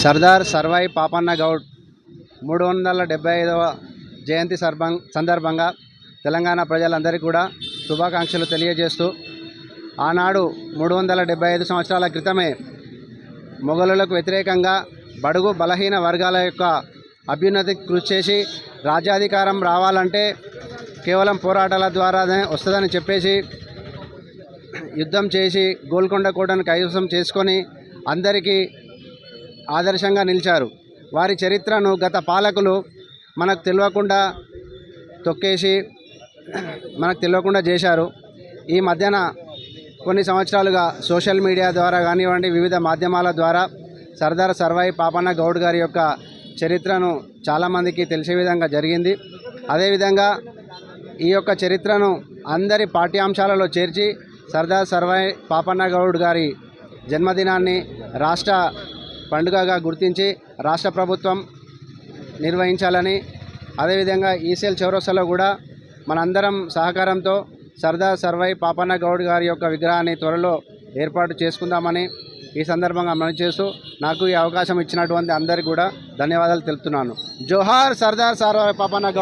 సర్దార్ సర్వాయి పాపన్న గౌడ్ మూడు వందల డెబ్బై ఐదవ జయంతి సర్భం సందర్భంగా తెలంగాణ ప్రజలందరికీ కూడా శుభాకాంక్షలు తెలియజేస్తూ ఆనాడు మూడు వందల డెబ్బై ఐదు సంవత్సరాల క్రితమే మొఘలులకు వ్యతిరేకంగా బడుగు బలహీన వర్గాల యొక్క అభ్యున్నతి కృషి చేసి రాజ్యాధికారం రావాలంటే కేవలం పోరాటాల ద్వారానే వస్తుందని చెప్పేసి యుద్ధం చేసి గోల్కొండ కోటను కైవసం చేసుకొని అందరికీ ఆదర్శంగా నిలిచారు. వారి చరిత్రను గత పాలకులు మనకు తెలియకుండా తొక్కేసి మనకు తెలియకుండా చేశారు. ఈ మధ్యన కొన్ని సంవత్సరాలుగా సోషల్ మీడియా ద్వారా కానివ్వండి వివిధ మాధ్యమాల ద్వారా సర్దార్ సర్వాయి పాపన్న గౌడ్ గారి యొక్క చరిత్రను చాలామందికి తెలిసే విధంగా జరిగింది. అదేవిధంగా ఈ యొక్క చరిత్రను అందరి పాఠ్యాంశాలలో చేర్చి సర్దార్ సర్వాయి పాపన్న గౌడ్ గారి జన్మదినాన్ని రాష్ట్ర పండుగగా గుర్తించి రాష్ట్ర ప్రభుత్వం నిర్వహించాలని అదేవిధంగా ఈసెల్ చౌరస్తాలో కూడా మనందరం సహకారంతో సర్దార్ సర్వై పాపన్న గౌడ్ గారి యొక్క విగ్రహాన్ని త్వరలో ఏర్పాటు చేసుకుందామని ఈ సందర్భంగా మనం చేస్తూ నాకు ఈ అవకాశం ఇచ్చినటువంటి అందరికీ కూడా ధన్యవాదాలు తెలుపుతున్నాను. జోహార్ సర్దార్ సర్వాయి పాపన్న గౌడ్